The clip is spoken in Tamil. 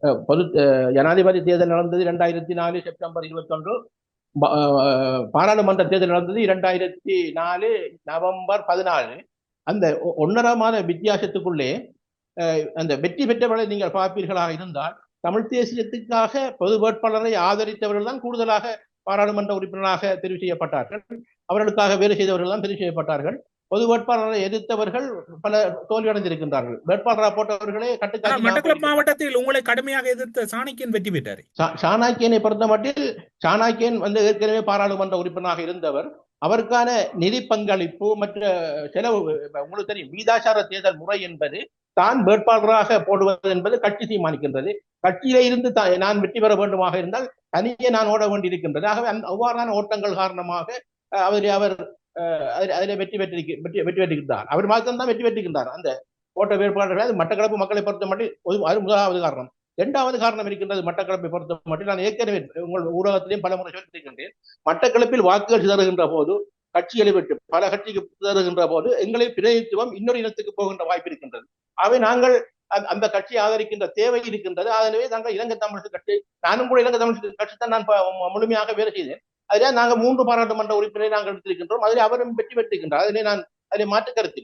பொது ஜனாதிபதி தேர்தல் நடந்தது இரண்டாயிரத்தி நாலு செப்டம்பர் இருபத்தொன்று. பாராளுமன்ற தேர்தல் நடந்தது இரண்டாயிரத்தி நாலு நவம்பர் பதினாலு. அந்த ஒ- ஒன்றரை மாத வித்தியாசத்துக்குள்ளே அந்த வெற்றி பெற்றவர்களை நீங்கள் பார்ப்பீர்களாக இருந்தால் தமிழ் தேசியத்துக்காக பொது வேட்பாளரை ஆதரித்தவர்கள் தான் கூடுதலாக பாராளுமன்ற உறுப்பினராக தெரிவு செய்யப்பட்டார்கள். அவர்களுக்காக வேலை செய்தவர்கள் தான் தெரிவு செய்யப்பட்டார்கள். பொது வேட்பாளரை எதிர்த்தவர்கள் பல தோல்வியடைந்திருக்கின்றார்கள். வேட்பாளராக போட்டவர்களே கட்டுக்காட்சி மாவட்டத்தில் உங்களை கடுமையாக எதிர்த்த சாணக்கியன் வெற்றி பெற்றார். சாணக்கியனை பொறுத்த மட்டில் சாணக்கியன் வந்து ஏற்கனவே பாராளுமன்ற உறுப்பினராக இருந்தவர். அவருக்கான நிதி பங்களிப்பு மற்ற செலவு உங்களுக்கு தெரியும் வீதாசார தேர்தல் முறை என்பது தான் வேட்பாளராக போடுவது என்பது கட்சி தீர்மானிக்கின்றது. கட்சியில இருந்து நான் வெற்றி பெற வேண்டுமாக இருந்தால் தனியே நான் ஓட வேண்டியிருக்கின்றது. ஆகவே அந்த அவ்வாறான ஓட்டங்கள் காரணமாக அவர் அவர் அதில் அதில் வெற்றி பெற்றிருக்க வெற்றி வெற்றி பெற்றிருக்கிறார் அவர் மாத்திரம் தான் வெற்றி பெற்றிருக்கின்றார் அந்த ஓட்ட வேட்பாளர்கள் அது மட்டக்களப்பு மக்களை பொறுத்த மட்டும் ஒரு- அது முதலாவது காரணம் இரண்டாவது காரணம் இருக்கின்றது மட்டக்களப்பை பொறுத்த மட்டும் நான் ஏற்கனவே உங்கள் ஊடகத்திலையும் பல முறை சொல்லியிருக்கின்றேன் மட்டக்களப்பில் வாக்குகள் சிதறுகின்ற போது கட்சிகளை விட்டு பல கட்சிக்கு சிதறுகின்ற போது எங்களின் பிரதிநிதித்துவம் இன்னொரு இனத்துக்கு போகின்ற வாய்ப்பு இருக்கின்றது அவை நாங்கள் அந்த- அந்த கட்சியை ஆதரிக்கின்ற தேவை இருக்கின்றது அதனவே நாங்கள் இலங்கை தமிழ் கட்சி நானும் கூட இலங்கை தமிழ் கட்சி தான் நான் முழுமையாக வேலை செய்தேன் அதிலே நாங்கள் மூன்று பாராளுமன்ற உறுப்பினரை நாங்கள் எடுத்திருக்கின்றோம். அதிலே அவரும் வெற்றி பெற்றிருக்கின்றார். அதிலே நான் அதிலே மாற்று கருத்தில்லை